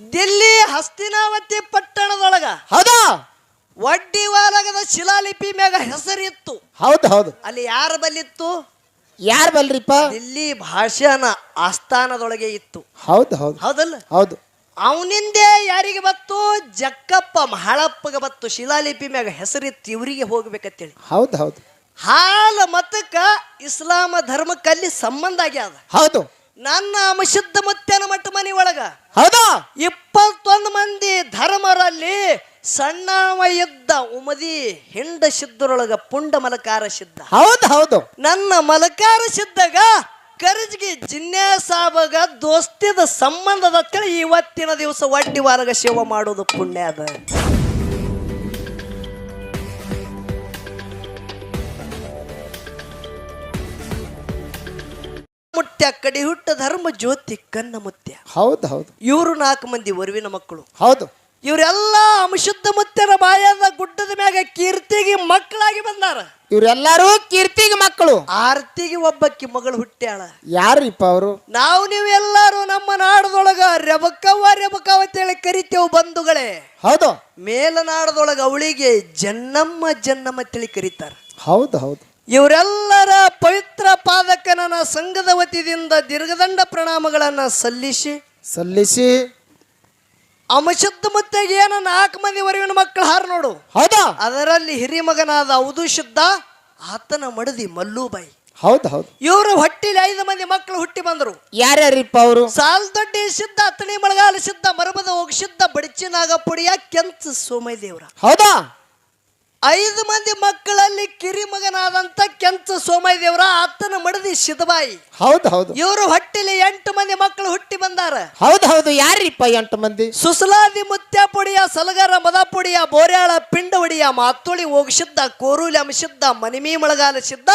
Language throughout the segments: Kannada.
ದಿಲ್ಲಿ ಹಸ್ತಿನಾವತಿ ಪಟ್ಟಣದೊಳಗ ಹೌದಾ? ವಡ್ಡಿವಾಲಗದ ಶಿಲಾಲಿಪಿ ಮ್ಯಾಗ ಹೆಸರಿತ್ತು. ಹೌದು ಹೌದು. ಅಲ್ಲಿ ಯಾರ ಬಲ್ಲಿತ್ತು? ಯಾರು ಬಲ್ರಿಪ್ಪ? ದಿಲ್ಲಿ ಭಾಷಾನ ಆಸ್ಥಾನದೊಳಗೆ ಇತ್ತು. ಹೌದು ಹೌದು. ಹೌದಲ್ಲ? ಹೌದು. ಅವನಿಂದೆ ಯಾರಿಗೆ ಬತ್ತು? ಜಕ್ಕಪ್ಪ ಮಹಾಳಪ್ಪಗೆ ಬತ್ತು. ಶಿಲಾಲಿಪಿ ಮ್ಯಾಗ ಹೆಸರಿತ್ತು ಇವರಿಗೆ ಹೋಗ್ಬೇಕಂತೇಳಿ. ಹೌದು ಹೌದು. ಹಾಲ ಮತಕ್ಕ ಇಸ್ಲಾಮ ಧರ್ಮಕ್ಕಲ್ಲಿ ಸಂಬಂಧ ಆಗ್ಯಾದ. ಹೌದು. ನನ್ನ ಅಮಶುದ್ಧ ಮುತ್ಯನ ಮಟ್ಟ ಮನೆ ಒಳಗ ಹೌದಾ? ಇಪ್ಪತ್ತೊಂದು ಮಂದಿ ಧರ್ಮರಲ್ಲಿ ಸಣ್ಣವ ಇದ್ದ ಉಮದಿ ಹಿಂಡ ಸಿದ್ಧರೊಳಗ ಪುಂಡ ಮಲಕಾರ ಸಿದ್ಧ. ಹೌದು ಹೌದು. ನನ್ನ ಮಲಕಾರ ಸಿದ್ಧಗ ಕರ್ಜಿಗೆ ಜಿನ್ನೆ ಸಾಬಗ ದೋಸ್ತಿದ ಸಂಬಂಧದ ಇವತ್ತಿನ ದಿವಸ ಒಡ್ಡಿ ವಾರಗ ಶಿವ ಮಾಡೋದು ಪುಣ್ಯ ಅದ. ಮುತ್ಯ ಕಡಿ ಹುಟ್ಟ ಧರ್ಮ ಜ್ಯೋತಿ ಕನ್ನ ಮುತ್ಯ. ಹೌದು ಹೌದು. ಇವರು ನಾಲ್ಕು ಮಂದಿ ಒರುವಿನ ಮಕ್ಕಳು. ಹೌದು. ಇವರೆಲ್ಲ ಅಂಶುದ್ಧ ಮುತ್ಯನ ಬಾಯದ ಗುಡ್ಡದ ಮ್ಯಾಗ ಕೀರ್ತಿಗೆ ಮಕ್ಕಳಾಗಿ ಬಂದಾರ. ಇವರೆಲ್ಲರೂ ಕೀರ್ತಿಗೆ ಮಕ್ಕಳು. ಆರ್ತಿಗೆ ಒಬ್ಬಕ್ಕಿ ಮಗಳು ಹುಟ್ಟ್ಯಾಳ. ಯಾರಿಪ್ಪ ಅವರು? ನಾವು ನೀವೆಲ್ಲರೂ ನಮ್ಮ ನಾಡದೊಳಗ ರೆಬಕವ್ವ ಅಂತ ಅಂತೇಳಿ ಕರಿತೇವು ಬಂಧುಗಳೇ. ಹೌದು. ಮೇಲನಾಡದೊಳಗ ಅವಳಿಗೆ ಜನ್ನಮ್ಮ ಜನ್ನಮ್ಮ ಅಂತೇಳಿ ಕರೀತಾರ. ಹೌದು ಹೌದು. ಇವರೆಲ್ಲರ ಪವಿತ್ರ ಪಾದಕನ ಸಂಘದ ವತಿಯಿಂದ ದೀರ್ಘದಂಡ ಪ್ರಣಾಮಗಳನ್ನು ಸಲ್ಲಿಸಿ ಸಲ್ಲಿಸಿ. ಅಮಶುದ್ಧ ಮತ್ತೆ ಏನ ನಾಲ್ಕು ಮಂದಿ ವರೆಗಿನ ಮಕ್ಕಳು ಹಾರು ನೋಡು. ಹೌದಾ? ಅದರಲ್ಲಿ ಹಿರಿಮಗನಾದ ಅವಧು ಶುದ್ಧ ಆತನ ಮಡದಿ ಮಲ್ಲೂಬಾಯಿ. ಹೌದು ಹೌದು. ಇವರು ಹೊಟ್ಟಿಲಿ ಐದು ಮಂದಿ ಮಕ್ಕಳು ಹುಟ್ಟಿ ಬಂದರು. ಯಾರ್ಯಾರಿಪ್ಪ ಅವರು? ಸಾಲ್ ದೊಡ್ಡಿ ಸಿದ್ಧ ಅತ್ತಣಿ ಮಳಗಾಲ ಸಿದ್ಧ ಮರಬದ ಹೋಗಿ ಸಿದ್ಧ ಬಡಚಿನಾಗ ಪುಡಿಯ ಕೆಂಚ ಸೋಮೈ ದೇವ್ರ ಹೌದಾ? ಐದು ಮಂದಿ ಮಕ್ಕಳಲ್ಲಿ ಕಿರಿಮಗನಾದಂತ ಕೆಂಚ ಸೋಮಯ್ಯ ದೇವರ ಆತನ ಮಡದಿ ಸಿದ್ಧಬಾಯಿ. ಹೌದು ಹೌದು. ಇವರು ಹೊಟ್ಟಿಲಿ ಎಂಟು ಮಂದಿ ಮಕ್ಕಳು ಹುಟ್ಟಿ ಬಂದಾರ. ಹೌದು ಹೌದು. ಯಾರಿಪ್ಪ ಎಂಟು ಮಂದಿ? ಸುಸಲಾದಿ ಮುತ್ಯ ಪುಡಿಯ ಸಲಗರ ಮದ ಪುಡಿಯ ಬೋರ್ಯಾಳ ಪಿಂಡವಡಿಯ ಮಾತುಳಿ ಹೋಗಿಸಿದ್ದ ಕೋರೂಲಿ ಅಂಶಿದ್ದ ಮನಿಮಿ ಮಳಗಾಲ ಸಿದ್ಧ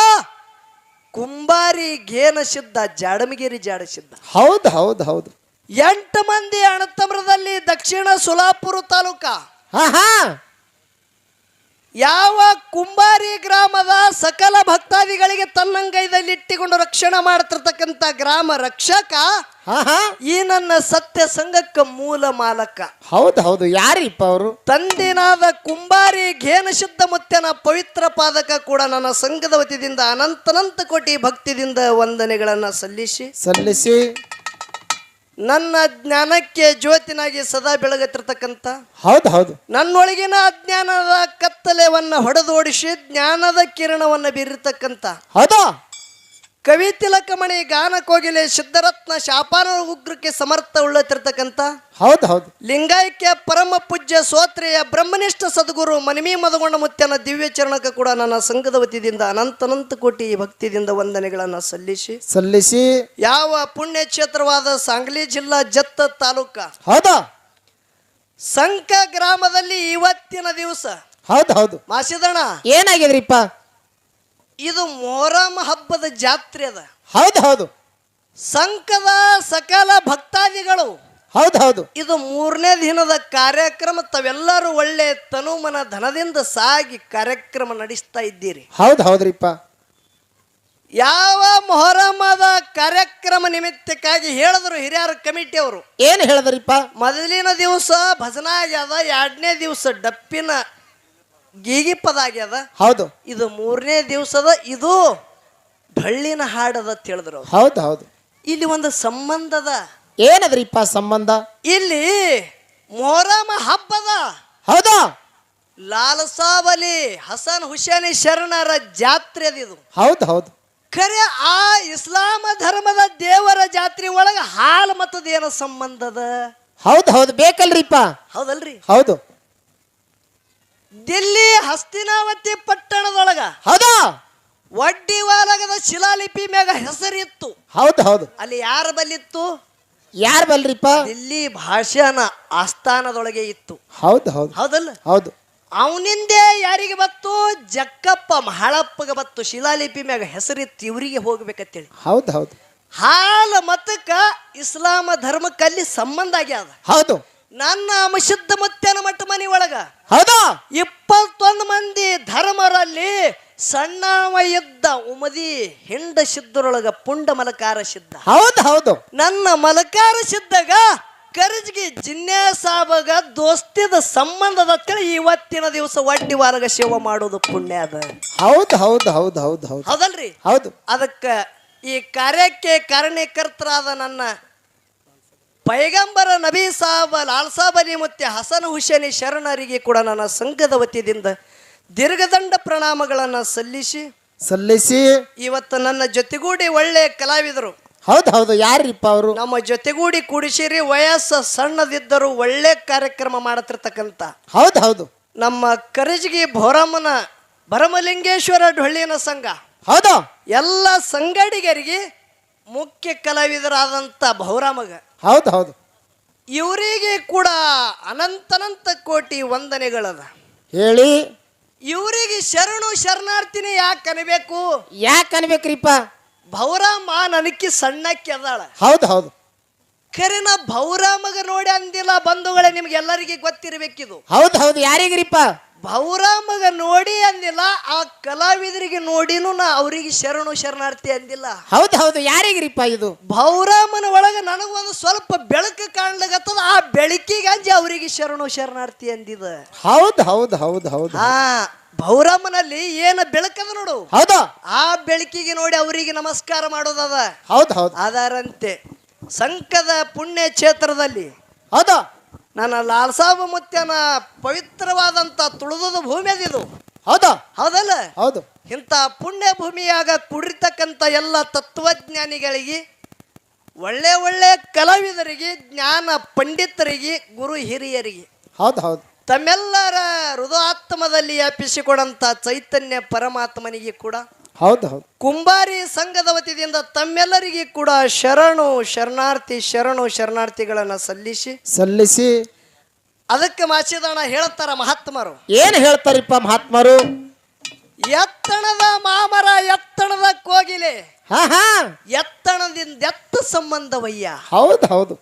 ಕುಂಬಾರಿ ಗೇನ ಸಿದ್ದ ಜಾಡಮಗಿರಿ ಜಾಡ ಸಿದ್ಧ ಹೌದು ಹೌದು ಹೌದು. ಎಂಟು ಮಂದಿ ಅಣತಮ್ರದಲ್ಲಿ ದಕ್ಷಿಣ ಸುಲಾಪುರ ತಾಲೂಕ. ಹಾ ಹಾ ಯಾವ ಕುಂಬಾರಿ ಗ್ರಾಮದ ಸಕಲ ಭಕ್ತಾದಿಗಳಿಗೆ ತನ್ನಂಗೈದಲ್ಲಿ ಇಟ್ಟಿಕೊಂಡು ರಕ್ಷಣೆ ಮಾಡ್ತಿರ್ತಕ್ಕಂಥ ಗ್ರಾಮ ರಕ್ಷಕ ಈ ನನ್ನ ಸತ್ಯ ಸಂಘಕ್ಕ ಮೂಲ ಮಾಲಕ. ಹೌದು ಹೌದು. ಯಾರಿಪ್ಪ ಅವರು? ತಂದಿನಾದ ಕುಂಬಾರಿ ಘೇನ ಶುದ್ಧ ಮುತ್ಯನ ಪವಿತ್ರ ಪಾದಕ ಕೂಡ ನನ್ನ ಸಂಘದ ವತಿಯಿಂದ ಅನಂತನಂತ ಕೋಟಿ ಭಕ್ತಿದಿಂದ ವಂದನೆಗಳನ್ನು ಸಲ್ಲಿಸಿ. ಸಲ್ಲಿಸಿ. ನನ್ನ ಜ್ಞಾನಕ್ಕೆ ಜ್ಯೋತಿನಾಗಿ ಸದಾ ಬೆಳಗತ್ತಿರ್ತಕ್ಕಂಥ ಹೌದು ಹೌದು. ನನ್ನೊಳಗಿನ ಅಜ್ಞಾನದ ಕತ್ತಲೆವನ್ನ ಹೊಡೆದೋಡಿಸಿ ಜ್ಞಾನದ ಕಿರಣವನ್ನ ಬೀರಿರ್ತಕ್ಕಂಥ ಹೌದಾ? ಕವಿ ತಿಲಕಮಣಿ ಗಾನ ಕೋಗಿಲೆ ಸಿದ್ಧರತ್ನ ಶಾಪಾನ ಉಗ್ರಕ್ಕೆ ಸಮರ್ಥ ಉಳ್ಳತಿರ್ತಕ್ಕಂಥ ಹೌದು ಹೌದು. ಲಿಂಗಾಯಕ್ಕೆ ಪರಮ ಪೂಜ್ಯ ಸೋತ್ರೆಯ ಬ್ರಹ್ಮನಿಷ್ಠ ಸದ್ಗುರು ಮನಿಮಿ ಮದಗೊಂಡ ಮುತ್ತನ ದಿವ್ಯ ಚರಣಕ್ಕೆ ಕೂಡ ನನ್ನ ಸಂಘದ ವತಿಯಿಂದ ಅನಂತನಂತ ಕೋಟಿ ಭಕ್ತಿದಿಂದ ವಂದನೆಗಳನ್ನು ಸಲ್ಲಿಸಿ ಸಲ್ಲಿಸಿ. ಯಾವ ಪುಣ್ಯ ಕ್ಷೇತ್ರವಾದ ಸಾಂಗ್ಲಿ ಜಿಲ್ಲಾ ಜತ್ತ ತಾಲೂಕ ಹೌದಾ? ಸಂಕ ಗ್ರಾಮದಲ್ಲಿ ಇವತ್ತಿನ ದಿವಸ ಹೌದು ಹೌದು. ಮಾಸಿದಣ ಏನಾಗಿದ್ರಿಪ್ಪ? ಇದು ಮೊಹರಂ ಹಬ್ಬದ ಜಾತ್ರೆ ಅದ. ಹೌದು ಹೌದು. ಸಂಕದ ಸಕಲ ಭಕ್ತಾದಿಗಳು ಹೌದು ಹೌದು. ಇದು ಮೂರನೇ ದಿನದ ಕಾರ್ಯಕ್ರಮ ತಾವೆಲ್ಲರೂ ಒಳ್ಳೆ ತನುಮನ ಧನದಿಂದ ಸಾಗಿ ಕಾರ್ಯಕ್ರಮ ನಡೆಸ್ತಾ ಇದ್ದೀರಿ. ಹೌದು ಹೌದ್ರಿಪ್ಪ. ಯಾವ ಮೊಹರಮದ ಕಾರ್ಯಕ್ರಮ ನಿಮಿತ್ತಕ್ಕಾಗಿ ಹೇಳಿದ್ರು ಹಿರಿಯರ ಕಮಿಟಿಯವರು ಏನು ಹೇಳಿದ್ರಿಪ್ಪ? ಮೊದಲಿನ ದಿವಸ ಭಜನಾ ಆಗ್ಯದ ಎರಡನೇ ದಿವಸ ಡಪ್ಪಿನ ಗೀಗಿ ಪದ ಆಗ್ಯದ ಹೌದು. ಇದು ಮೂರನೇ ದಿವಸದ ಇದು ಡಳ್ಳಿನ ಹಾಡದ ತಿಳಿದ್ರು ಹೌದು ಹೌದು. ಇಲ್ಲಿ ಒಂದು ಸಂಬಂಧದ. ಏನದ್ರಿಪ್ಪ ಸಂಬಂಧ? ಇಲ್ಲಿ ಮೊಹರಮ ಹಬ್ಬದ. ಹೌದಾ? ಲಾಲಸಾವಲಿ ಹಸನ್ ಹುಸೇನಿ ಶರಣರ ಜಾತ್ರೆ ಇದು. ಹೌದು ಹೌದು. ಖರೆ ಆ ಇಸ್ಲಾಮ ಧರ್ಮದ ದೇವರ ಜಾತ್ರೆ ಒಳಗ ಹಾಲು ಮತ್ತದೇನ ಸಂಬಂಧದ? ಹೌದು ಹೌದು. ಬೇಕಲ್ರಿಪ್ಪ ಹೌದಲ್ರಿ. ಹೌದು. ದಿಲ್ಲಿ ಹಸ್ತಿನಾವತಿ ಪಟ್ಟಣದೊಳಗ ಹೌದಾ? ವಡ್ಡಿವಾಲಗದ ಶಿಲಾಲಿಪಿ ಮ್ಯಾಗ ಹೆಸರಿತ್ತು. ಹೌದು ಹೌದು. ಅಲ್ಲಿ ಯಾರ ಬಲ್ಲಿತ್ತು? ಯಾರು ಬಲ್ರಿಪ್ಪ? ದಿಲ್ಲಿ ಭಾಷಾನ ಆಸ್ಥಾನದೊಳಗೆ ಇತ್ತು. ಹೌದು ಹೌದು. ಹೌದಲ್ಲ? ಹೌದು. ಅವನಿಂದೆ ಯಾರಿಗೆ ಬತ್ತು? ಜಕ್ಕಪ್ಪ ಮಹಳಪ್ಪಗೆ ಬತ್ತು. ಶಿಲಾಲಿಪಿ ಮ್ಯಾಗ ಹೆಸರಿತ್ತು ಇವರಿಗೆ ಹೋಗ್ಬೇಕಂತೇಳಿ. ಹೌದು ಹೌದು. ಹಾಲ ಮತಕ್ಕ ಇಸ್ಲಾಮ ಧರ್ಮಕ್ಕಲ್ಲಿ ಸಂಬಂಧ ಆಗ್ಯಾದ. ಹೌದು. ನನ್ನ ಅಮಶುದ್ಧ ಮುತ್ಯನ ಮಟ್ಟ ಮನೆ ಒಳಗ? ಹೌದಾ? ಇಪ್ಪತ್ತೊಂದು ಮಂದಿ ಧರ್ಮರಲ್ಲಿ ಸಣ್ಣವ ಇದ್ದ ಉಮದಿ ಹಿಂಡ ಸಿದ್ಧರೊಳಗ ಪುಂಡ ಮಲಕಾರ ಸಿದ್ಧ. ಹೌದು ಹೌದು. ನನ್ನ ಮಲಕಾರ ಸಿದ್ಧಗ ಕರ್ಜಿಗೆ ಜಿನ್ನೆ ಸಾಬಗ ದೋಸ್ತಿದ ಸಂಬಂಧದ ಇವತ್ತಿನ ದಿವಸ ಒಡ್ಡಿ ವಾರಗ ಶಿವ ಮಾಡೋದು ಪುಣ್ಯ ಅದ. ಹೌದು ಹೌದು ಹೌದು ಹೌದು ಹೌದು. ಹೌದಲ್ರಿ? ಹೌದು. ಅದಕ್ಕ ಈ ಕಾರ್ಯಕ್ಕೆ ಕಾರಣೀಕರ್ತರಾದ ನನ್ನ ಪೈಗಂಬರ ನಬಿ ಸಾಬ ಲಾಲ್ ಸಾಬ್ ಅಲಿ ಮತ್ತೆ ಹಸನ್ ಹುಸೇನಿ ಶರಣರಿಗೆ ಕೂಡ ನನ್ನ ಸಂಘದ ವತಿಯಿಂದ ದೀರ್ಘದಂಡ ಪ್ರಣಾಮಗಳನ್ನು ಸಲ್ಲಿಸಿ ಸಲ್ಲಿಸಿ. ಇವತ್ತು ನನ್ನ ಜೊತೆಗೂಡಿ ಒಳ್ಳೆ ಕಲಾವಿದರು. ಹೌದು ಹೌದು ಯಾರಿಪ್ಪ ಅವರು? ನಮ್ಮ ಜೊತೆಗೂಡಿ ಕುಡಿಸಿರಿ ವಯಸ್ಸು ಸಣ್ಣದಿದ್ದರೂ ಒಳ್ಳೆ ಕಾರ್ಯಕ್ರಮ ಮಾಡತಿರ್ತಕ್ಕಂಥ ಹೌದು ಹೌದು. ನಮ್ಮ ಕರಜಗಿ ಭೋರಮ್ಮನ ಭರಮಲಿಂಗೇಶ್ವರ ಡೊಳ್ಳಿನ ಸಂಘ. ಹೌದು. ಎಲ್ಲ ಸಂಗಡಿಗರಿಗೆ ಮುಖ್ಯ ಕಲಾವಿದರಾದಂಥ ಭೌರಾಮಗ. ಹೌದು ಹೌದು. ಇವರಿಗೆ ಕೂಡ ಅನಂತನಂತ ಕೋಟಿ ವಂದನೆಗಳದ. ಹೇಳಿ. ಇವರಿಗೆ ಶರಣು ಶರಣಾರ್ಥಿನಿ ಯಾಕೆ ಅನ್ಬೇಕು? ಯಾಕೆ ಅನ್ಬೇಕ್ರಿಪ್ಪ? ಭೌರಾಮ ನನಕ್ಕೆ ಸಣ್ಣಕ್ಕೆ ಅದಾಳ. ಹೌದು ಹೌದು. ಖರೆ ನಾ ಭೌರಾಮಗ ನೋಡಿ ಅಂದಿಲ್ಲ ಬಂಧುಗಳೇ ನಿಮ್ಗೆ ಎಲ್ಲರಿಗೆ ಗೊತ್ತಿರಬೇಕಿದು. ಹೌದು ಹೌದು. ಯಾರಿಗ್ರಿಪ್ಪ? ಭೌರಾಮಗ ನೋಡಿ ಅಂದಿಲ್ಲ ಆ ಕಲಾವಿದರಿಗೆ ನೋಡಿನೂ ನಾ ಅವರಿಗೆ ಶರಣು ಶರಣಾರ್ಥಿ ಅಂದಿಲ್ಲ. ಹೌದು ಹೌದು. ಯಾರಿಗ್ರಿಪ್ಪ ಇದು? ಭೌರಾಮನ ಒಳಗೆ ಸ್ವಲ್ಪ ಬೆಳಕು ಕಾಣ್ಲಾಗತ್ತದ ಆ ಬೆಳಕಿಗೆ ಅಂಜಿ ಅವರಿಗೆ ಶರಣು ಶರಣಾರ್ಥಿ ಅಂದಿದ. ಹೌದು ಹೌದು ಹೌದು ಹೌದ್. ಹಾ ಭೌರಮ್ಮನಲ್ಲಿ ಏನ ಬೆಳಕದ ನೋಡು. ಹೌದ? ಆ ಬೆಳಕಿಗೆ ನೋಡಿ ಅವರಿಗೆ ನಮಸ್ಕಾರ ಮಾಡೋದದ. ಹೌದು ಹೌದು. ಅದರಂತೆ. ಸಂಕದ ಪುಣ್ಯ ಕ್ಷೇತ್ರದಲ್ಲಿ ಹೌದ? ನನ್ನ ಲಾಲ್ಸಾಬ ಮುತ್ಯನ ಪವಿತ್ರವಾದಂತ ತುಳಿದದ ಭೂಮಿ ಅದಿದು ಹೌದ? ಹೌದಲ್ಲ? ಹೌದು. ಇಂಥ ಪುಣ್ಯ ಭೂಮಿಯಾಗ ಕುಡಿರ್ತಕ್ಕಂಥ ಎಲ್ಲ ತತ್ವಜ್ಞಾನಿಗಳಿಗೆ ಒಳ್ಳೆ ಒಳ್ಳೆ ಕಲಾವಿದರಿಗೆ ಜ್ಞಾನ ಪಂಡಿತರಿಗೆ ಗುರು ಹಿರಿಯರಿಗೆ. ಹೌದು ಹೌದು. ತಮ್ಮೆಲ್ಲರ ಹೃದಯಾತ್ಮದಲ್ಲಿ ಅಪ್ಪಿಸಿಕೊಡಂತ ಚೈತನ್ಯ ಪರಮಾತ್ಮನಿಗೆ ಕೂಡ. ಹೌದು ಹೌದು. ಕುಂಬಾರಿ ಸಂಘದ ವತಿಯಿಂದ ತಮ್ಮೆಲ್ಲರಿಗೆ ಕೂಡ ಶರಣು ಶರಣಾರ್ಥಿ ಶರಣು ಶರಣಾರ್ಥಿಗಳನ್ನು ಸಲ್ಲಿಸಿ. ಸಲ್ಲಿಸಿ. ಅದಕ್ಕೆ ಮಾಸಿದಣ ಹೇಳ್ತಾರ ಮಹಾತ್ಮರು. ಏನು ಹೇಳ್ತಾರಿಪ್ಪ ಮಹಾತ್ಮರು? ಎತ್ತಣದ ಮಾಮರ ಎತ್ತಣದ ಕೋಗಿಲೆ. ಎತ್ತಣದಿಂದ ಎತ್ತ ಸಂಬಂಧವಯ್ಯ. ಹೌದು ಹೌದು.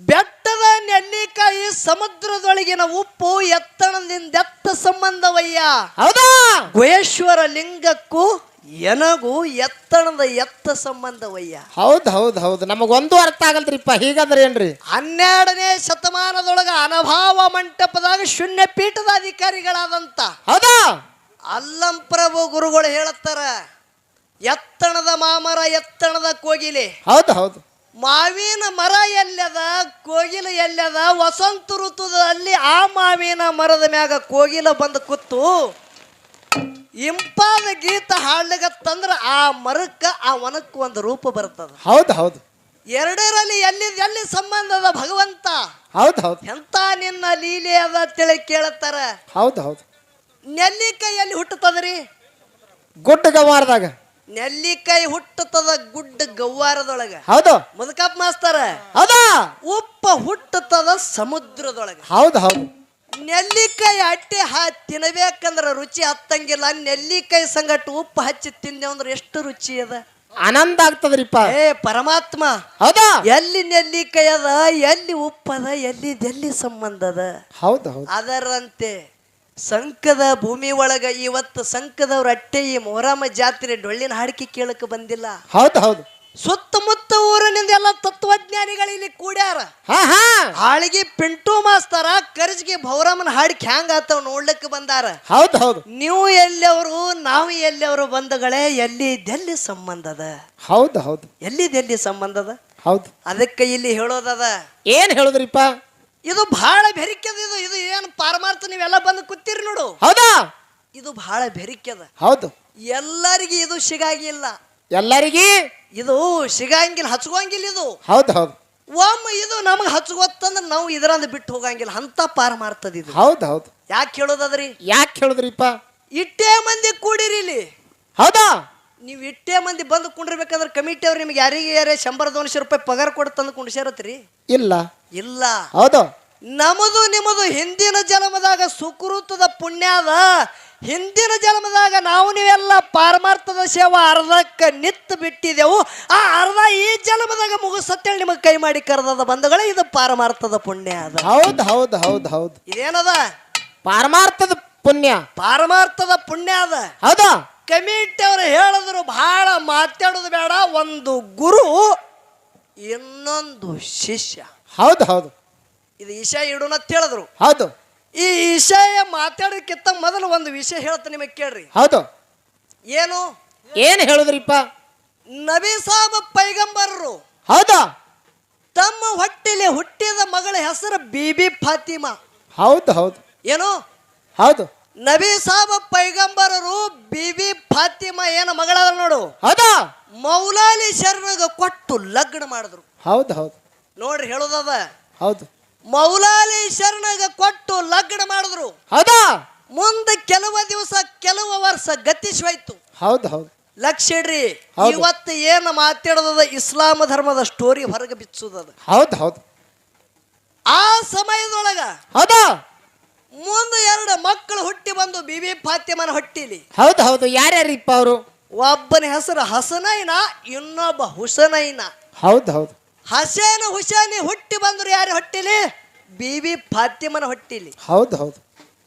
ಬೆಟ್ಟದ ನೆಲ್ಲಿಕಾಯಿ ಸಮುದ್ರದೊಳಗಿನ ಉಪ್ಪು ಎತ್ತಣದಿಂದ ಎತ್ತ ಸಂಬಂಧವಯ್ಯ. ಹೌದಾ? ಗುಹೇಶ್ವರ ಲಿಂಗಕ್ಕೂ ಎನಗೂ ಎತ್ತಣದ ಎತ್ತ ಸಂಬಂಧವಯ್ಯ. ಹೌದು ಹೌದು ಹೌದು. ನಮಗೊಂದು ಅರ್ಥ ಆಗಲ್ರಿಪ್ಪ ಹೀಗಾದ್ರೆ ಏನ್ರಿ? ಹನ್ನೆರಡನೇ ಶತಮಾನದೊಳಗ ಅನಭಾವ ಮಂಟಪದಾಗ ಶೂನ್ಯ ಪೀಠದ ಅಧಿಕಾರಿಗಳಾದಂತ. ಹೌದಾ? ಅಲ್ಲಂಪ್ರಭು ಗುರುಗಳು ಹೇಳುತ್ತಾರ ಎತ್ತಣದ ಮಾಮರ ಎತ್ತಣದ ಕೋಗಿಲೆ. ಹೌದು ಹೌದು. ಮಾವಿನ ಮರ ಎಲ್ಲದ ಕೋಗಿಲ ಎಲ್ಲದ ವಸಂತ ಋತುದಲ್ಲಿ ಆ ಮಾವಿನ ಮರದ ಮ್ಯಾಗ ಕೋಗಿಲ ಬಂದು ಕೂತು ಇಂಪಾದ ಗೀತ ಹಾಡ್ಲಿಗತ್ತಂದ್ರ ಆ ಮರಕ್ಕ ಆ ವನಕ್ಕೆ ಒಂದು ರೂಪ ಬರ್ತದ. ಹೌದು ಹೌದು. ಎರಡರಲ್ಲಿ ಎಲ್ಲಿ ಎಲ್ಲಿ ಸಂಬಂಧದ ಭಗವಂತ? ಹೌದು ಹೌದು. ಎಂತ ನಿನ್ನ ಲೀಲೆ ಅದ ತಿಳಿ ಕೇಳತ್ತಾರ? ಹೌದು ಹೌದು. ನೆಲ್ಲಿಕಾಯಿ ಎಲ್ಲಿ ಹುಟ್ಟುತ್ತದ್ರಿ ಗುಡ್ಡ ಗವಾರದಾಗ ನೆಲ್ಲಿಕಾಯಿ ಹುಟ್ಟುತ್ತದ ಗುಡ್ಡ ಗವ್ವಾರದೊಳಗ. ಹೌದು. ಮುದಕಪ್ಪ ಮಾಸ್ತಾರ. ಹೌದಾ? ಉಪ್ಪ ಹುಟ್ಟುತ್ತದ ಸಮುದ್ರದೊಳಗ. ಹೌದು ಹೌದು. ನೆಲ್ಲಿಕಾಯಿ ಅಟ್ಟಿ ಹಾ ತಿನ್ಬೇಕಂದ್ರ ರುಚಿ ಹತ್ತಂಗಿಲ್ಲ. ನೆಲ್ಲಿಕಾಯಿ ಸಂಗಟ ಉಪ್ಪು ಹಚ್ಚಿ ತಿಂದೆ ಅಂದ್ರೆ ಎಷ್ಟು ರುಚಿ ಅದ. ಆನಂದ ಆಗ್ತದ್ರಿಪ್ಪ. ಏ ಪರಮಾತ್ಮ. ಹೌದಾ? ಎಲ್ಲಿ ನೆಲ್ಲಿಕಾಯಿ ಅದ ಎಲ್ಲಿ ಉಪ್ಪದ ಎಲ್ಲಿ ಎಲ್ಲಿ ಸಂಬಂಧ ಅದ. ಹೌದು ಹೌದು. ಅದರಂತೆ ಸಂಕದ ಭೂಮಿ ಒಳಗ ಇವತ್ತು ಸಂಕದವ್ರ ಅಟ್ಟೆ ಈ ಮೊಹರಮ್ಮ ಜಾತ್ರೆ ಡೊಳ್ಳಿನ ಹಾಡಿಕೆ ಕೇಳಕ್ ಬಂದಿಲ್ಲ. ಹೌದು ಹೌದು. ಸುತ್ತಮುತ್ತ ಊರಿನಿಂದ ಎಲ್ಲ ತತ್ವಜ್ಞಾನಿಗಳು ಇಲ್ಲಿ ಕೂಡ್ಯಾರ. ಹಾ ಹಾ. ಹಾಳಿಗೆ ಪಿಂಟು ಮಾಸ್ತಾರ ಕರ್ಜಿಗೆ ಭೌರಮ್ಮನ ಹಾಡಿಕೆ ಹ್ಯಾಂಗ ಆತವ್ ನೋಡ್ಲಿಕ್ಕೆ ಬಂದಾರ. ಹೌದು ಹೌದು. ನೀವು ಎಲ್ಲಿಯವರು ನಾವು ಎಲ್ಲಿಯವರು ಬಂದಗಳೇ ಎಲ್ಲಿ ಎಲ್ಲಿ ಸಂಬಂಧದ ಹೌದು ಹೌದು. ಎಲ್ಲಿದೆಲ್ಲಿ ಸಂಬಂಧದ ಹೌದು. ಅದಕ್ಕೆ ಇಲ್ಲಿ ಹೇಳೋದದ. ಏನ್ ಹೇಳುದ್ರಿಪ್ಪ? ಇದು ಬಹಳ ಬೆರಿಕೆದ ಇದು ಇದು ಏನು ಪಾರಮಾರ್ಥ ನೀವೆಲ್ಲ ಬಂದು ಕೂತಿರಿ ನೋಡು. ಹೌದಾ? ಇದು ಬಹಳ ಬೆರಿಕೆದ. ಹೌದು. ಎಲ್ಲರಿಗೆ ಇದು ಸಿಗಾಗಿಲ್ಲ ಎಲ್ಲರಿಗೆ? ಇದು ಸಿಗಂಗಿಲ್ಲ ಹಚ್ಕೋಂಗಿಲ್ಲ ಇದು. ಹೌದು ಹೌದು. ಒಮ್ಮೆ ಇದು ನಮಗೆ ಹಚ್ಕೊತ್ತಂದ್ರೆ ನಾವು ಇದರಂದ ಬಿಟ್ಟು ಹೋಗಂಗಿಲ್ಲ. ಅಂತ ಪಾರ ಮಾಡ್ತದ ಇದು. ಹೌದು ಹೌದು. ಯಾಕೆ ಹೇಳೋದದ್ರಿ? ಯಾಕೆ ಹೇಳುದ್ರಿಪ್ಪ? ಇಟ್ಟೇ ಮಂದಿ ಕೂಡಿರಿ ಇಲ್ಲಿ ಹೌದಾ? ನೀವು ಇಟ್ಟೇ ಮಂದಿ ಬಂದು ಕುಂಡಿರ್ಬೇಕಂದ್ರೆ ಕಮಿಟಿ ಅವ್ರು ನಿಮ್ಗೆ ಯಾರಿಗೆ ಯಾರೇ ಶಂಬರ್ ದೋನ್ಶೆ ರೂಪಾಯಿ ಪಗಾರ ಕೊಟ್ಟು ತಂದು ಕುಂಡಿಸ್ಯಾರತ್ರಿ? ಇಲ್ಲ. ಇಲ್ಲ. ಹೌದು. ನಮದು ನಿಮ್ಮದು ಹಿಂದಿನ ಜನ್ಮದಾಗ ಸುಕೃತದ ಪುಣ್ಯ ಅದ. ಹಿಂದಿನ ಜನ್ಮದಾಗ ನಾವು ನೀವೆಲ್ಲ ಪಾರಮಾರ್ಥದ ಸೇವಾ ಅರ್ಧಕ್ಕೆ ನಿತ್ತು ಬಿಟ್ಟಿದೆವು. ಆ ಅರ್ಧ ಈ ಜನ್ಮದಾಗ ಮುಗಿಸತ್ತೇಳಿ ನಿಮಗೆ ಕೈ ಮಾಡಿ ಕರೆದದ ಬಂಧುಗಳೇ ಇದು ಪಾರಮಾರ್ಥದ ಪುಣ್ಯ ಅದ. ಹೌದು ಹೌದು ಹೌದು ಹೌದು. ಇದೇನದ? ಪಾರಮಾರ್ಥದ ಪುಣ್ಯ. ಪಾರಮಾರ್ಥದ ಪುಣ್ಯ ಅದ. ಹೌದಾ. ಕಮಿಟಿ ಅವರು ಹೇಳಿದ್ರು ಬಹಳ ಮಾತಾಡೋದು ಬೇಡ ಒಂದು ಗುರು ಇನ್ನೊಂದು ಶಿಷ್ಯ. ಹೌದು ಹೌದು. ಇದು ಈಶಾ ಇಡೋಣ ಅಂತ ಹೇಳಿದ್ರು. ಹೌದು. ಈ ಈಶಾಯ ಮಾತಾಡೋಕ್ಕಿಂತ ಮೊದಲು ಒಂದು ವಿಷಯ ಹೇಳ್ತೀನಿ ನಿಮಗೆ ಕೇಳ್ರಿ. ಹೌದು. ಏನು? ಏನು ಹೇಳಿದ್ರಿಪ್ಪ? ನಬಿ ಸಾಬ್ ಪೈಗಂಬರರು. ಹೌದು? ತಮ್ಮ ಹೊಟ್ಟೆಲಿ ಹುಟ್ಟಿದ ಮಗಳ ಹೆಸರು ಬಿಬಿ ಫಾತಿಮಾ. ಹೌದು ಹೌದು. ಏನು? ಹೌದು. ನಬಿ ಸಾಬ್ ಪೈಗಂಬರರು ಬಿಬಿ ಫಾತಿಮಾ ಏನು ಮಗಳದ ನೋಡು. ಹೌದಾ? ಮೌಲಾಲಿ ಶರಣಗ ಕೊಟ್ಟು ಲಗ್ನ ಮಾಡಿದ್ರು. ಹೌದು ಹೌದು. ನೋಡ್ರಿ ಹೇಳೋದದ. ಹೌದು. ಮೌಲಾಲಿ ಶರಣಗ ಕೊಟ್ಟು ಲಗ್ನ ಮಾಡಿದ್ರು. ಹೌದಾ? ಮುಂದೆ ಕೆಲವು ದಿವಸ ಕೆಲವು ವರ್ಷ ಗತಿಸೋಯ್ತು ಹೌದು ಹೌದು. ಲಕ್ಷ ಇಡ್ರಿ ಹೌದು. ಇವತ್ತು ಏನು ಮಾತಾಡೋದದ ಇಸ್ಲಾಂ ಧರ್ಮದ ಸ್ಟೋರಿ ಹೊರಗೆ ಬಿಚ್ಚುದದ. ಹೌದು ಹೌದು. ಆ ಸಮಯದೊಳಗ ಹೌದಾ? ಮುಂದೆ ಎರಡು ಮಕ್ಕಳು ಹುಟ್ಟಿ ಬಂದು ಬಿಬಿ ಫಾತಿಮನ ಹೊಟ್ಟಿಲಿ. ಹೌದು ಹೌದು. ಯಾರ್ಯಾರಿಪ್ಪ ಅವರು ಒಬ್ಬನ ಹೆಸರು ಹಸನೈನ ಇನ್ನೊಬ್ಬ ಹುಸನೈನ. ಹೌದು ಹೌದು. ಹಸೇನ ಹುಸೇನಿ ಹುಟ್ಟಿ ಬಂದ್ರು ಯಾರು ಹೊಟ್ಟಿಲಿ? ಬಿಬಿ ಫಾತಿಮನ ಹೊಟ್ಟಿಲಿ. ಹೌದು ಹೌದು.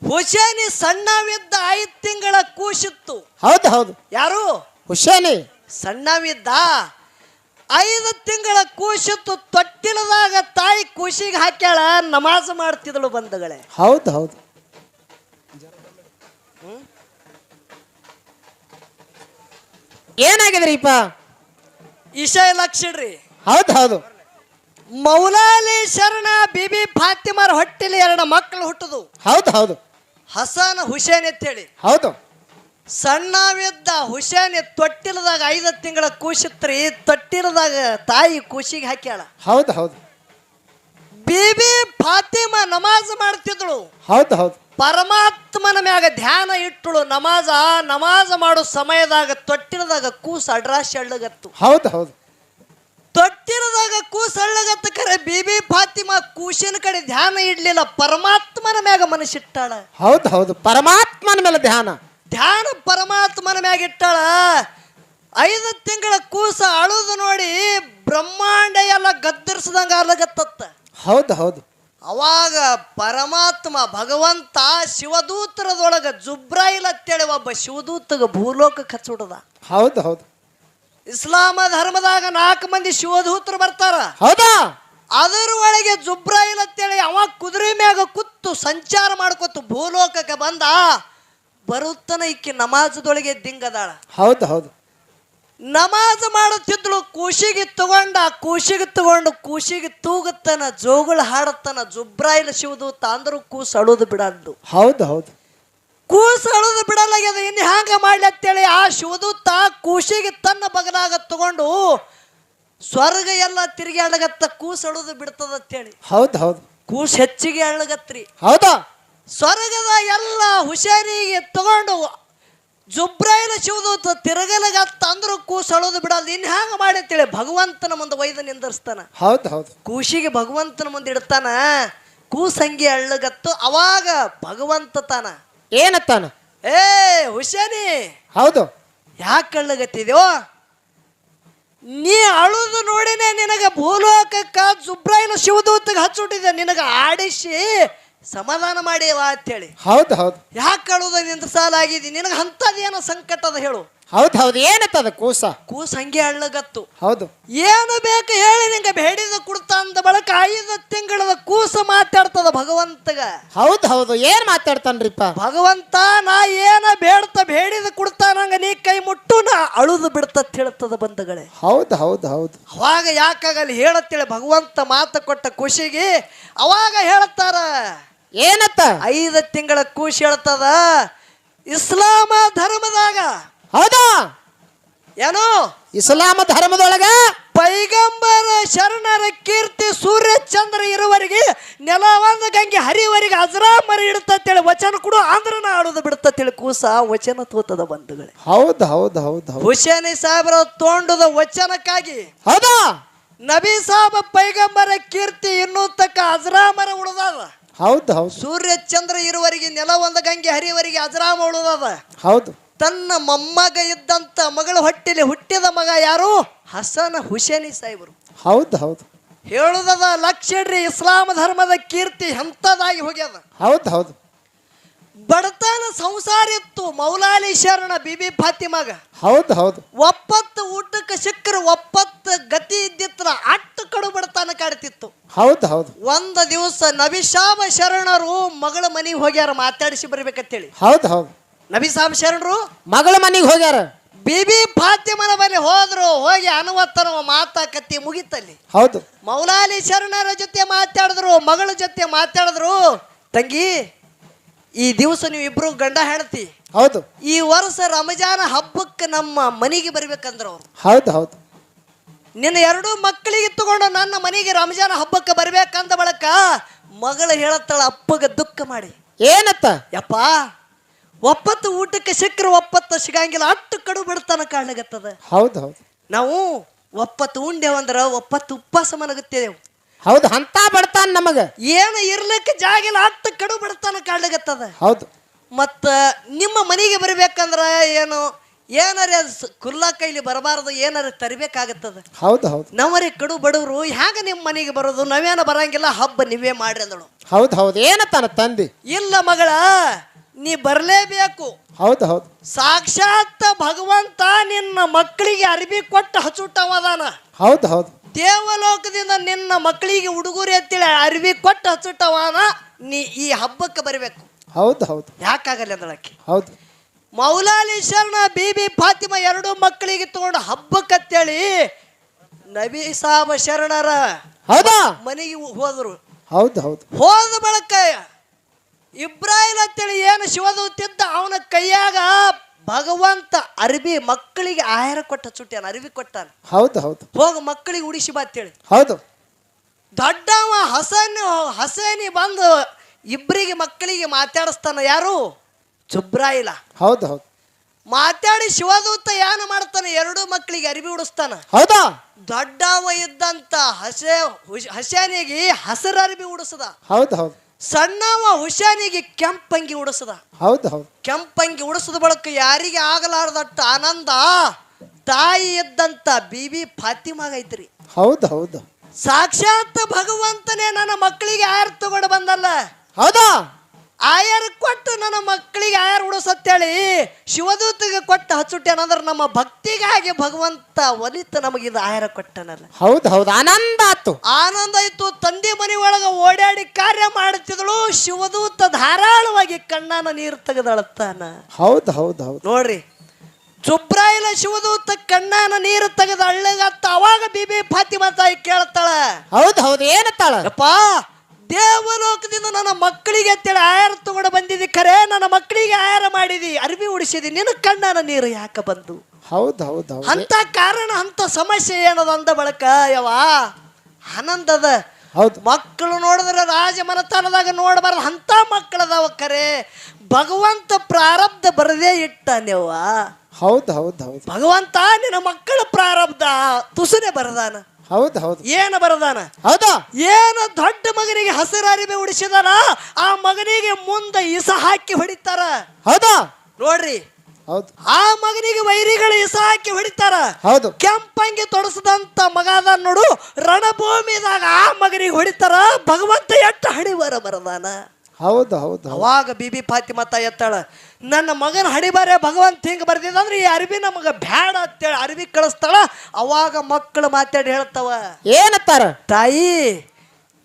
ಹುಸೇನಿ ಸಣ್ಣವಿದ್ದ ಐದು ತಿಂಗಳ ಕೂಸಿತ್ತು. ಹೌದು ಹೌದು. ಯಾರು? ಹುಸೇನಿ. ಸಣ್ಣವಿದ್ದ ಐದು ತಿಂಗಳ ಕೂಸಿತ್ತು ತೊಟ್ಟಿಲದಾಗ ತಾಯಿ ಕೂಸಿಗೆ ಹಾಕ್ಯಾಳ ನಮಾಜ್ ಮಾಡ್ತಿದಳು ಬಂಧುಗಳೇ. ಹೌದು ಹೌದು. ಏನಾಗಿದ್ರಿಪ್ಪ? ಇಶಾ ಲಕ್ಷಿಡ್ರಿ ಹೌದು ಹೌದು. ಮೌಲಾಲಿ ಶರಣ ಬಿಬಿ ಫಾತಿಮಾರ್ ಹೊಟ್ಟಿಲಿ ಎರಡು ಮಕ್ಕಳು ಹುಟ್ಟುದು. ಹೌದು ಹೌದು. ಹಸನ್ ಹುಸೇನ್ ಅಂತೇಳಿ ಹೌದು. ಸಣ್ಣವಿದ್ದ ಹುಸೇನಿ ತೊಟ್ಟಿಲದಾಗ ಐದು ತಿಂಗಳ ಕೂಸಿತ್ರಿ ತೊಟ್ಟಿಲದಾಗ ತಾಯಿ ಕೂಸಿಗೆ ಹಾಕ್ಯಾಳ. ಹೌದು ಹೌದು. ಬಿಬಿ ಫಾತಿಮಾ ನಮಾಜ್ ಮಾಡ್ತಿದ್ಳು. ಹೌದು ಹೌದು. ಪರಮಾತ್ಮನ ಮ್ಯಾಗ ಧ್ಯಾನ ಇಟ್ಟಳು. ನಮಾಜ ನಮಾಜ್ ಮಾಡೋ ಸಮಯದಾಗ ತೊಟ್ಟಿಲದಾಗ ಕೂಸ ಅಡ್ರಾಶ್ ಹೌದು ಹೌದು. ತೊಟ್ಟಿರದಾಗ ಕೂಸ ಅಳ್ಳಗತ್ತ ಕರೆ ಬಿಬಿ ಫಾತಿಮಾ ಕೂಸಿನ ಕಡೆ ಧ್ಯಾನ ಇಡ್ಲಿಲ್ಲ. ಪರಮಾತ್ಮನ ಮ್ಯಾಗ ಮನಸ್ಸಿಟ್ಟಾಳ. ಹೌದು ಹೌದು. ಪರಮಾತ್ಮನ ಮೇಲೆ ಧ್ಯಾನ. ಧ್ಯಾನ ಪರಮಾತ್ಮನ ಮ್ಯಾಗ ಇಟ್ಟಾಳ ಐದು ತಿಂಗಳ ಕೂಸ ಅಳುದು ನೋಡಿ ಬ್ರಹ್ಮಾಂಡ ಎಲ್ಲ ಗದ್ದರಿಸಿದಂಗ ಅಲಗತ್ತ ಹೌದು ಹೌದು. ಅವಾಗ ಪರಮಾತ್ಮ ಭಗವಂತ ಶಿವದೂತರದೊಳಗ ಜುಬ್ರಾಯಿಲ್ ಅಂತೇಳಿ ಒಬ್ಬ ಶಿವದೂತಗ ಭೂಲೋಕಕ್ಕೆ ಕಚ್ಚುಡದ. ಹೌದು ಹೌದು. ಇಸ್ಲಾಮ ಧರ್ಮದಾಗ ನಾಲ್ಕು ಮಂದಿ ಶಿವದೂತರು ಬರ್ತಾರ. ಹೌದಾ? ಅದರ ಒಳಗೆ ಜುಬ್ರಾಯಿಲ್ ಅಂತೇಳಿ ಅವ ಕುದುರೆ ಮ್ಯಾಗ ಕುತ್ತು ಸಂಚಾರ ಮಾಡ್ಕೊತು ಭೂಲೋಕಕ್ಕೆ ಬಂದ. ಬರುತ್ತನ ಇಕ್ಕಿ ನಮಾಜದೊಳಗೆ ದಿಂಗದಾಳ. ಹೌದು ಹೌದು. ನಮಾಜ್ ಮಾಡುತ್ತಿದ್ಳು ಕೂಶಿಗೆ ತಗೊಂಡ ಕೂಶಿಗೆ ತಗೊಂಡು ಕೂಶಿಗೆ ತೂಗುತ್ತನ ಜೋಗುಳ ಹಾಡುತ್ತನ ಜುಬ್ರಾಯಿಲ್ ಶಿವದು ತಾಂದ್ರೂ ಕೂಸು ಅಳುದು ಬಿಡಲ್ದು. ಹೌದು ಹೌದು. ಕೂಸು ಅಳುದು ಬಿಡಲಾಗ್ಯದ ಇನ್ನು ಹ್ಯಾಂಗ ಮಾಡ್ಲಿ ಅಂತೇಳಿ ಆ ಶಿವದೂತ ಕೂಶಿಗೆ ತನ್ನ ಬಗಲಾಗ ತಗೊಂಡು ಸ್ವರ್ಗ ಎಲ್ಲ ತಿರುಗಿ ಅಳಗತ್ತ ಕೂಸು ಅಳುದು ಬಿಡ್ತದ ಅಂತೇಳಿ. ಹೌದು ಹೌದು. ಕೂಸು ಹೆಚ್ಚಿಗೆ ಅಳಗತ್ರಿ. ಹೌದಾ? ಸ್ವರ್ಗದ ಎಲ್ಲ ಹುಷಾರಿಗೆ ತಗೊಂಡು ಜುಬ್ರಾಯನ ಶಿವದೂತ ತಿರುಗಲಗ ಅಂದ್ರು ಕೂಸಳೋದು ಅಳೋದು ಬಿಡಲ್ಲ. ಇನ್ನು ಹ್ಯಾಂಗ ಮಾಡಿ ಅಂತೇಳಿ ಭಗವಂತನ ಮುಂದೆ ಒಯ್ದು ನಿಂದರ್ಸ್ತಾನ. ಹೌದು ಹೌದು. ಕೂಸಿಗೆ ಭಗವಂತನ ಮುಂದೆ ಇಡ್ತಾನ. ಕೂಸಂಗಿ ಅಳ್ಳಗತ್ತು ಅವಾಗ ಭಗವಂತ ತಾನ. ಏನತ್ತಾನ? ಏ ಹುಷಾರಿ. ಹೌದು. ಯಾಕೆ ಅಳ್ಳಗತ್ತಿದ್ಯೋ ನೀ ಅಳುದು ನೋಡಿನೇ ನಿನಗ ಭೂಲೋಕಕ್ಕ ಜುಬ್ರಾಯಿನ ಶಿವದೂತಗೆ ಹಚ್ಚಿಟ್ಟಿದ್ದೆ. ನಿನಗ ಆಡಿಸಿ ಸಮಾಧಾನ ಅಂತ ಅಂತೇಳಿ. ಹೌದು ಹೌದು. ಯಾಕೆ ಅಳುದ ನಿಂತ ಸಾಲ ಆಗಿದಿ ನಿನಗೆ ಅಂಥದ್ದೇನೋ ಸಂಕಟ ಅದ ಹೇಳು. ಹೌದು ಹೌದು. ಏನತ್ತದ ಕೂಸ? ಕೂಸ ಹಂಗೆ ಅಳ್ಳಗತ್ತು. ಹೌದು. ಏನು ಬೇಕು ಹೇಳಿ ನಿಂಗೆ. ಬೇಡಿದ ಕುಡ್ತ ಅಂದ ಬಳಕ ಐದು ತಿಂಗಳದ ಕೂಸ ಮಾತಾಡ್ತದ ಭಗವಂತಗ. ಹೌದು ಹೌದು. ಏನ್ ಮಾತಾಡ್ತಾನ್ರಿಪ್ಪ? ಭಗವಂತ ನಾ ಏನ ಬೇಡ್ತ ಬೇಡಿದ ಕುಡ್ತ ನಂಗ ನೀ ಕೈ ಮುಟ್ಟು ನಾ ಅಳುದು ಬಿಡ್ತತ್ ಹೇಳ್ತದ ಬಂಧಗಳೇ. ಹೌದು ಹೌದು ಹೌದು. ಅವಾಗ ಯಾಕಾಗಲ್ಲಿ ಹೇಳತ್ತೇಳಿ. ಭಗವಂತ ಮಾತು ಕೊಟ್ಟ ಖುಷಿಗೆ ಅವಾಗ ಹೇಳ್ತಾರ. ಏನತ್ತ? ಐದು ತಿಂಗಳ ಕೂಶಿ ಹೇಳ್ತದ ಇಸ್ಲಾಮ ಧರ್ಮದಾಗ. ಹೌದಾ? ಏನು? ಇಸ್ಲಾಮ ಧರ್ಮದೊಳಗ? ಪೈಗಂಬರ ಶರಣರ ಕೀರ್ತಿ ಸೂರ್ಯ ಚಂದ್ರ ಇರುವರಿಗೆ ನೆಲವಾದ ಗಂಗೆ ಹರಿವರೆಗೆ ಅಜರಾಮರಿ ಇಡ್ತೇಳಿ ವಚನ ಕೊಡು ಆಂಧ್ರನ ಆಡೋದು ಬಿಡ್ತತ್ತೇಳಿ ಕೂಸ ವಚನ ತೋತದ ಬಂಧುಗಳೇ. ಹೌದು ಹೌದು ಹೌದು ಹೌದು. ಹುಸೇನಿ ಸಾಹೇಬರ ತೋಂಡದ ವಚನಕ್ಕಾಗಿ ಹೌದಾ? ನಬಿ ಸಾಹಬ ಪೈಗಂಬರ ಕೀರ್ತಿ ಇನ್ನೂ ತಕ್ಕ ಅಜರಾಮರ ಉಳಿದದ. ಹೌದು ಹೌದು. ಸೂರ್ಯ ಚಂದ್ರ ಇರುವವರಿಗೆ ನೆಲ ಒಂದು ಗಂಗೆ ಹರಿವರಿಗೆ ಅಜರಾಮ ಉಳಿದದ. ಹೌದು. ತನ್ನ ಮೊಮ್ಮಗ ಇದ್ದಂತ ಮಗಳು ಹೊಟ್ಟಿಲಿ ಹುಟ್ಟಿದ ಮಗ ಯಾರು? ಹಸನ ಹುಸೇನಿ ಸಾಹೇಬರು. ಹೌದು ಹೌದು. ಹೇಳುದದ ಲಕ್ಷ ಇಡ್ರಿ ಇಸ್ಲಾಂ ಧರ್ಮದ ಕೀರ್ತಿ ಎಂಥದಾಗಿ ಹೋಗ್ಯದ. ಹೌದು ಹೌದು. ಬಡತನ ಸಂಸಾರ ಇತ್ತು ಮೌಲಾಲಿ ಶರಣ ಬಿಬಿ ಫಾತಿಮಾಗ. ಹೌದು ಹೌದು. ಒಪ್ಪತ್ತು ಊಟಕ್ಕೆ ಸಿಕ್ಕರು ಒಪ್ಪತ್ತು ಗತಿ ಇದ್ದಿತ್ರ ಅಟ್ಟು ಕಡು ಕಾಡ್ತಿತ್ತು ಹೌದು ಹೌದು. ಒಂದ ದಿವಸ ನಬಿಶಾಬ ಶರಣರು ಮಗಳ ಮನೆಗೆ ಹೋಗ್ಯಾರ ಮಾತಾಡಿಸಿ ಬರ್ಬೇಕಂತೇಳಿ. ಹೌದು ಹೌದು. ನಬಿಸಾಬ ಶರಣರು ಮಗಳ ಮನೆಗೆ ಹೋಗ್ಯಾರ. ಬಿಬಿ ಫಾತಿಮನ ಬಳಿ ಹೋದ್ರು ಹೋಗಿ ಅನುವತ್ತನ ಮಾತಾಕತ್ತಿ ಮುಗಿತಲ್ಲಿ. ಹೌದು. ಮೌಲಾಲಿ ಶರಣರ ಜೊತೆ ಮಾತಾಡಿದ್ರು ಮಗಳ ಜೊತೆ ಮಾತಾಡಿದ್ರು ತಂಗಿ ಈ ದಿವಸ ನೀವು ಇಬ್ರು ಗಂಡ ಹೆಂಡತಿ. ಹೌದು. ಈ ವರ್ಷ ರಮಜಾನ ಹಬ್ಬಕ್ಕೆ ನಮ್ಮ ಮನೆಗೆ ಬರ್ಬೇಕಂದ್ರ ಅವ್ರು. ಹೌದು ಹೌದು. ನಿನ್ನ ಎರಡೂ ಮಕ್ಕಳಿಗೆ ತಗೊಂಡು ನನ್ನ ಮನೆಗೆ ರಂಜಾನ್ ಹಬ್ಬಕ್ಕೆ ಬರ್ಬೇಕಂದ ಬಳಕ ಮಗಳು ಹೇಳತ್ತಾಳ ಅಪ್ಪಗ ದುಃಖ ಮಾಡಿ. ಏನತ್ತ ಯಪ್ಪ ಒಪ್ಪತ್ತು ಊಟಕ್ಕೆ ಸಿಕ್ಕರೆ ಒಪ್ಪತ್ತು ಸಿಗಂಗಿಲ್ಲ ಅಟ್ಟು ಕಡು ಬಿಡ್ತಾನ ಕಾಣಗತ್ತದ. ಹೌದು ಹೌದು. ನಾವು ಒಪ್ಪತ್ತು ಉಂಡೆವಂದ್ರ ಒಪ್ಪತ್ತು ಉಪವಾಸ ಮನಗುತ್ತೇವೆ ಹೌದು ಅಂತ ಬಡ್ತಾನ ನಮಗ. ಏನು ಇರ್ಲಿಕ್ಕೆ ಜಾಗಿಲ್ಲ ಅಟ್ಟು ಕಡು ಬಿಡ್ತಾನ ಕಾಣಗತ್ತದ. ಹೌದು. ಮತ್ತ ನಿಮ್ಮ ಮನೆಗೆ ಬರ್ಬೇಕಂದ್ರ ಏನು ಏನಾರ ಕುಲ್ಲ ಕೈಲಿ ಬರಬಾರದು ಏನಾರ ತರಬೇಕಾಗತ್ತದ? ಹೌದು ಹೌದು. ನಮ್ಮರಿ ಕಡು ಬಡವರು ಹ್ಯಾಂಗ ನಿಮ್ಮ ಮನೆಗೆ ಬರೋದು? ನಾವೇನ ಬರಂಗಿಲ್ಲ ಹಬ್ಬ ನೀವೇ ಮಾಡ್ರಿ ಅಂದಳು. ಹೌದು ಹೌದು. ಏನತ್ತಾನ ತಂದಿ? ಇಲ್ಲ ಮಗಳ ನೀ ಬರಲೇಬೇಕು. ಹೌದು ಹೌದು. ಸಾಕ್ಷಾತ್ ಭಗವಂತ ನಿನ್ನ ಮಕ್ಕಳಿಗೆ ಅರಿವಿ ಕೊಟ್ಟು ಹಚ್ಚುಟ್ಟವದಾನ ಹೌದು ಹೌದು. ದೇವಲೋಕದಿಂದ ನಿನ್ನ ಮಕ್ಕಳಿಗೆ ಉಡುಗೊರೆ ಅಂತೇಳಿ ಅರಿವಿ ಕೊಟ್ಟು ಹಚ್ಚುಟ್ಟವನ ನೀ ಈ ಹಬ್ಬಕ್ಕೆ ಬರಬೇಕು. ಹೌದು ಹೌದು. ಯಾಕಾಗಲ್ಲ ಅಂದಳಕ್ಕೆ ಹೌದು. ಮೌಲಾಲಿ ಶರಣ ಬಿಬಿ ಫಾತಿಮಾ ಎರಡು ಮಕ್ಕಳಿಗೆ ತಗೊಂಡು ಹಬ್ಬಕ್ಕತ್ತೇಳಿ ನಬಿ ಸಾಬ ಶರಣರ ಹೌದಾ? ಮನೆಗೆ ಹೋದ್ರು. ಹೌದು ಹೌದು. ಹೋದ ಬಳಕ ಇಬ್ರಾಹಿಂ ಅಂತೇಳಿ ಏನು ಶಿವದೂತಿದ್ದ ಅವನ ಕೈಯಾಗ ಭಗವಂತ ಅರಬಿ ಮಕ್ಕಳಿಗೆ ಆಹಾರ ಕೊಟ್ಟ ಚುಟ್ಟ್ಯಾನ ಅರಿವಿ ಕೊಟ್ಟಾನ. ಹೌದು ಹೌದು. ಹೋಗ ಮಕ್ಕಳಿಗೆ ಉಡಿಸಿ ಬಾ ಅಂತೇಳಿ. ಹೌದು. ದೊಡ್ಡವ ಹಸನ್ ಹಸನಿ ಬಂದು ಇಬ್ಬರಿಗೆ ಮಕ್ಕಳಿಗೆ ಮಾತಾಡಿಸ್ತಾನ ಯಾರು? ಜುಬ್ರಾಯಿಲ ಹೌದು ಹೌದು. ಮಾತಾಡಿ ಶಿವದೂತ ಏನು ಮಾಡ್ತಾನೆ? ಎರಡು ಮಕ್ಕಳಿಗೆ ಅರಿವಿ ಉಡಿಸ್ತಾನ. ಹೌದಾ? ದೊಡ್ಡವ ಇದ್ದಂತ ಹಸೆ ಹಸಾನಿಗೆ ಹಸರ ಅರಿವಿ ಉಡಿಸದ. ಹೌದು ಹೌದು. ಸಣ್ಣವ ಹುಷಾನಿಗೆ ಕೆಂಪಂಗಿ ಉಡಿಸದ. ಹೌದು ಹೌದು. ಕೆಂಪಂಗಿ ಉಡಿಸದ ಬಳಕ ಯಾರಿಗೆ ಆಗಲಾರದಷ್ಟು ಆನಂದ? ತಾಯಿ ಇದ್ದಂತ ಬಿಬಿ ಫಾತಿಮಾಗ ಐತ್ರಿ. ಹೌದು ಹೌದು. ಸಾಕ್ಷಾತ್ ಭಗವಂತನೇ ನನ್ನ ಮಕ್ಕಳಿಗೆ ಯಾರು ತಗೊಂಡು ಬಂದಲ್ಲ. ಹೌದಾ? ಆಯರ್ ಕೊಟ್ಟು ನನ್ನ ಮಕ್ಕಳಿಗೆ ಆಯರ್ ಉಡಿಸತ್ತೇಳಿ ಶಿವದೂತಿಗೆ ಕೊಟ್ಟು ಹಚ್ಚುಟ್ಟೇನಂದ್ರೆ ನಮ್ಮ ಭಕ್ತಿಗಾಗಿ ಭಗವಂತ ಒಲಿತ ಇದು ಆಯರ ಕೊಟ್ಟನಲ್ಲ. ಹೌದು ಹೌದು ಆನಂದ ಆತು ಆನಂದ ಇತ್ತು ತಂದೆ ಮನೆ ಒಳಗ ಓಡಾಡಿ ಕಾರ್ಯ ಮಾಡುತ್ತಿದಳು ಶಿವದೂತ ಧಾರಾಳವಾಗಿ ಕಣ್ಣನ ನೀರು ತೆಗೆದಳತ್ತಾನ ಹೌದು ಹೌದು ಹೌದು. ನೋಡ್ರಿ ಜುಬ್ರಾಯಿಲ ಶಿವದೂತ ಕಣ್ಣನ ನೀರು ತೆಗೆದ ಅಳ್ಳಗತ್ತ ಅವಾಗ ಬಿಬಿ ಫಾತಿಮಾ ತಾಯಿ ಕೇಳ್ತಾಳ. ಹೌದು ಹೌದು ಏನತ್ತಾಳ? ಯಪ್ಪ ದೇವಲೋಕದಿಂದ ನನ್ನ ಮಕ್ಕಳಿಗೆ ಅಂತೇಳಿ ಆಹಾರ ತಗೊಂಡು ಬಂದಿದ್ದಿ. ಖರೆ ನನ್ನ ಮಕ್ಕಳಿಗೆ ಆಹಾರ ಮಾಡಿದಿ. ಅರಿವಿ ಉಡಿಸಿದಿ. ನಿನ್ನ ಕಣ್ಣನ ನೀರು ಯಾಕೆ ಬಂದು? ಹೌದು ಹೌದು ಅಂತ ಕಾರಣ ಅಂತ ಸಮಸ್ಯೆ ಏನದ ಅಂದ ಬಳಕ ಯವ ಆನಂದದ ಹೌದು. ಮಕ್ಕಳು ನೋಡಿದ್ರೆ ರಾಜ ಮನತನದಾಗ ನೋಡಬಾರ್ದು. ಅಂತ ಮಕ್ಕಳದಾವ ಕರೆ ಭಗವಂತ ಪ್ರಾರಬ್ಧ ಬರದೇ ಇಟ್ಟಾನೆವ್ವ ಹೌದು ಹೌದು ಹೌದು. ಭಗವಂತ ನಿನ್ನ ಮಕ್ಕಳ ಪ್ರಾರಬ್ಧ ತುಸನೆ ಬರದಾನ. ಹೌದು ಹೌದು. ಏನು ಬರದಾನ? ಹೌದಾ? ಏನು ದೊಡ್ಡ ಮಗನಿಗೆ ಹಸಿರು ಅರಿವೆ ಉಡಿಸಿದಾನ? ಆ ಮಗನಿಗೆ ಮುಂದೆ ಇಸ ಹಾಕಿ ಹೊಡಿತಾರ. ಹೌದಾ? ನೋಡ್ರಿ. ಹೌದು. ಆ ಮಗನಿಗೆ ವೈರಿಗಳು ಇಸ ಹಾಕಿ ಹೊಡಿತಾರ. ಹೌದು. ಕೆಂಪಂಗಿ ತೊಡಸದಂತ ಮಗ ಅದ ನೋಡು ರಣಭೂಮಿದಾಗ ಆ ಮಗನಿಗೆ ಹೊಡಿತಾರ. ಭಗವಂತ ಎಟ್ಟ ಹಣಿವರ ಬರದಾನ? ಹೌದು ಹೌದು ಅವಾಗ ಬಿಬಿ ಪಾತಿ ಮತ್ತ ಎತ್ತಾಳ ನನ್ನ ಮಗನ ಹಡಿಬಾರೆ ಭಗವಂತ ಹಿಂಗೆ ಅಂದ್ರೆ ಈ ಅರಿವಿ ನಮಗ ಬ್ಯಾಡ ಅಂತೇಳಿ ಅರಿವಿ ಕಳಿಸ್ತಾಳ. ಅವಾಗ ಮಕ್ಕಳು ಮಾತಾಡಿ ಹೇಳ್ತಾವ ಏನತ್ತಾರ? ತಾಯಿ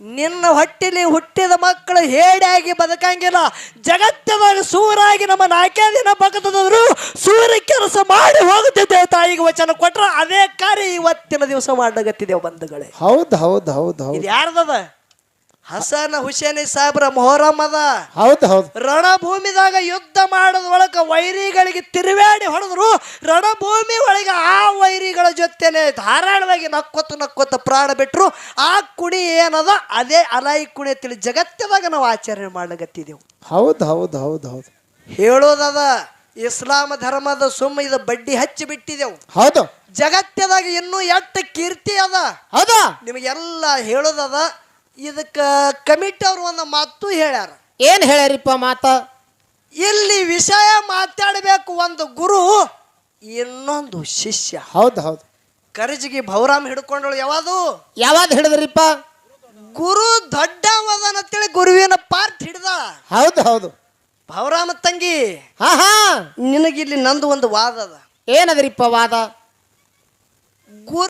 ನಿನ್ನ ಹೊಟ್ಟಿಲಿ ಹುಟ್ಟಿದ ಮಕ್ಕಳು ಹೇಡಿಯಾಗಿ ಬದುಕಂಗಿಲ್ಲ. ಜಗತ್ತದಾಗ ಸೂರಾಗಿ ನಮ್ಮ ನಾಲ್ಕೇ ದಿನ ಬದುಕಿದ್ರು ಸೂರ್ಯ ಕೆಲಸ ಮಾಡಿ ಹೋಗುತ್ತಿದ್ದೇವೆ ತಾಯಿಗೆ ವಚನ ಕೊಟ್ರ. ಅದೇ ಕಾರ್ಯ ಇವತ್ತಿನ ದಿವಸ ಮಾಡಗತ್ತಿದ್ದೇವೆ ಬಂಧುಗಳೇ. ಹೌದು ಹೌದು ಹೌದು ಹೌದು. ಯಾರ್ದದ? ಹಸನ್ ಹುಸೇನಿ ಸಾಬ್ರ ಮೊಹರಮ್ ಅದ. ಹೌದು ಹೌದು. ರಣಭೂಮಿದಾಗ ಯುದ್ಧ ಮಾಡೋದ್ ಒಳಗ ವೈರಿಗಳಿಗೆ ತಿರುವಾಡಿ ಹೊಡೆದ್ರು ರಣಭೂಮಿ ಒಳಗೆ ಆ ವೈರಿಗಳ ಜೊತೆನೆ ಧಾರಾಳವಾಗಿ ನಕ್ಕೊತ್ತ ನಕ್ಕೊತ ಪ್ರಾಣ ಬಿಟ್ರು. ಆ ಕುಣಿ ಏನದ? ಅದೇ ಅಲಾಯಿ ಕುಣಿ ತಿಳಿ ಜಗತ್ತದಾಗ ನಾವು ಆಚರಣೆ ಮಾಡ್ಲಗತ್ತಿದ್ದೆವು ಹೌದು ಹೌದು ಹೌದು ಹೌದು. ಹೇಳೋದದ ಇಸ್ಲಾಂ ಧರ್ಮದ ಸುಮ್ಮ ಇದು ಬಡ್ಡಿ ಹಚ್ಚಿ ಬಿಟ್ಟಿದೆವು. ಹೌದು. ಜಗತ್ತದಾಗ ಇನ್ನೂ ಎಷ್ಟು ಕೀರ್ತಿ ಅದ. ಹೌದಾ. ನಿಮಗೆಲ್ಲ ಹೇಳೋದದ ಇದಕ್ಕೆ ಕಮಿಟಿ ಅವ್ರು ಒಂದು ಮಾತು ಹೇಳ್ಯಾರ. ಏನ್ ಹೇಳ್ಯಾರಿಪ್ಪ ಮಾತ? ಇಲ್ಲಿ ವಿಷಯ ಮಾತಾಡಬೇಕು ಒಂದು ಗುರು ಇನ್ನೊಂದು ಶಿಷ್ಯ. ಹೌದು ಹೌದು. ಕರಜಿಗೆ ಭವರಾಮ್ ಹಿಡ್ಕೊಂಡಳು ಯಾವುದು? ಯಾವಾಗ ಹಿಡಿದ್ರಿಪ್ಪ? ಗುರು ದೊಡ್ಡ ಅಂತೇಳಿ ಗುರುವಿನ ಪಾರ್ಟ್ ಹಿಡ್ದ ಹೌದು ಹೌದು. ಭವರಾಮ ತಂಗಿ ಹಾ ಹಾ. ನಿನಗಿಲ್ಲಿ ನಂದು ಒಂದು ವಾದ ಅದ. ಏನದ್ರಿಪ್ಪ ವಾದ? ಗುರು